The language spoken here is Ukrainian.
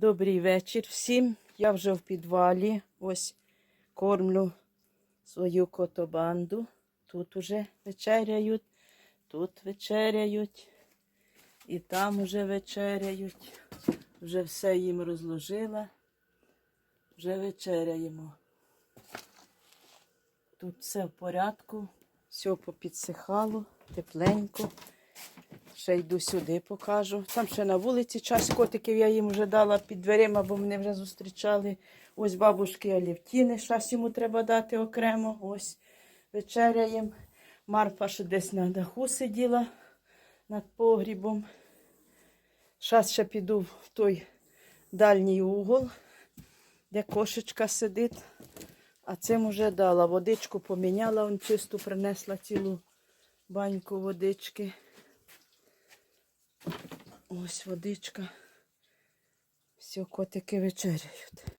Добрий вечір всім. Я вже в підвалі. Ось кормлю свою котобанду. Тут уже вечеряють, тут вечеряють. І там уже вечеряють. Вже все їм розложила. Вже вечеряємо. Тут все в порядку, все попідсихало, тепленько. Ще йду сюди, покажу. Там ще на вулиці час котиків я їм вже дала під дверима, бо мене вже зустрічали. Ось бабушки Алівтіни, щас йому треба дати окремо. Ось вечеряєм. Марфа ще десь на даху сиділа над погрібом. Щас ще піду в той дальній угол, де кошечка сидить. А цим уже дала. Водичку поміняла, он чисту принесла цілу баньку водички. Ось водичка. Все, котики вечеряють.